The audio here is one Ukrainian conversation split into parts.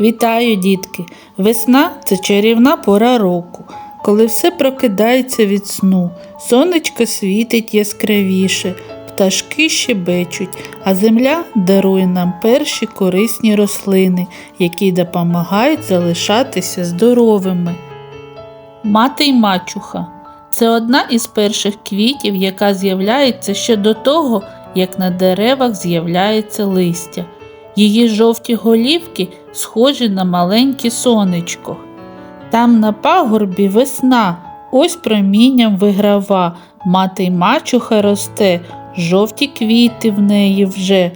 Вітаю, дітки! Весна це чарівна пора року, коли все прокидається від сну, сонечко світить яскравіше, пташки щебечуть, а земля дарує нам перші корисні рослини, які допомагають залишатися здоровими. Мати й мачуха це одна із перших квітів, яка з'являється ще до того, як на деревах з'являється листя. Її жовті голівки схожі на маленьке сонечко. Там на пагорбі весна, ось промінням виграва, мати й мачуха росте, жовті квіти в неї вже,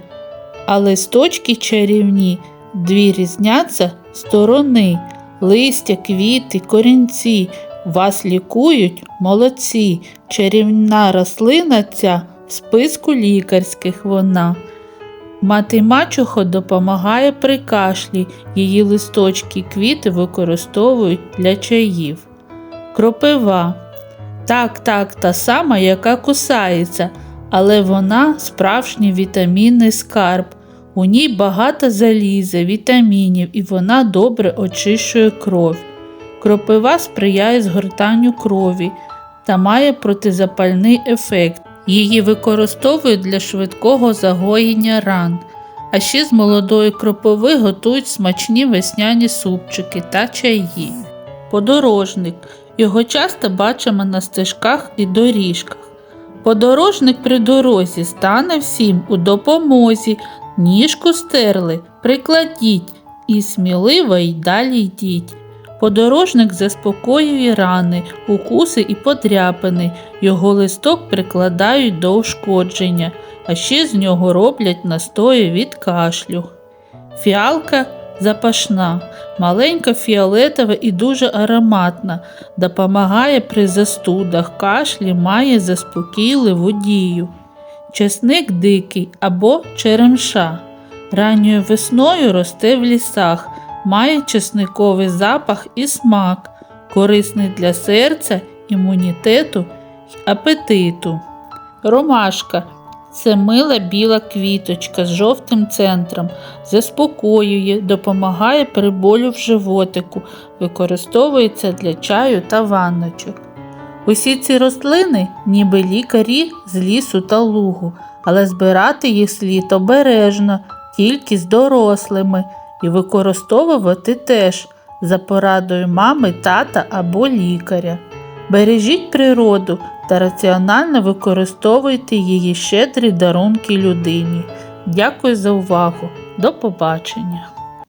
а листочки чарівні, дві різняться сторони, листя, квіти, корінці, вас лікують молодці, чарівна рослина ця в списку лікарських вона. Мати мачухо допомагає при кашлі, її листочки квіти використовують для чаїв. Кропива. Так, так, та сама, яка кусається, але вона справжній вітамінний скарб. У ній багато заліза, вітамінів і вона добре очищує кров. Кропива сприяє згортанню крові та має протизапальний ефект. Її використовують для швидкого загоєння ран. А ще з молодої кропиви готують смачні весняні супчики та чаї. Подорожник. Його часто бачимо на стежках і доріжках. Подорожник при дорозі стане всім у допомозі, ніжку стерли, прикладіть і сміливо й далі йдіть. Подорожник заспокоює рани, укуси і подряпини, його листок прикладають до ушкодження, а ще з нього роблять настої від кашлю. Фіалка запашна, маленька фіолетова і дуже ароматна, допомагає при застудах, кашлі, має заспокійливу дію. Чесник дикий або черемша. Ранньою весною росте в лісах, має чесниковий запах і смак, корисний для серця, імунітету й апетиту. Ромашка це мила біла квіточка з жовтим центром, заспокоює, допомагає при болю в животику, використовується для чаю та ванночок. Усі ці рослини, ніби лікарі з лісу та лугу, але збирати їх слід обережно, тільки з дорослими, і використовувати теж за порадою мами, тата або лікаря. Бережіть природу та раціонально використовуйте її щедрі дарунки людині. Дякую за увагу. До побачення!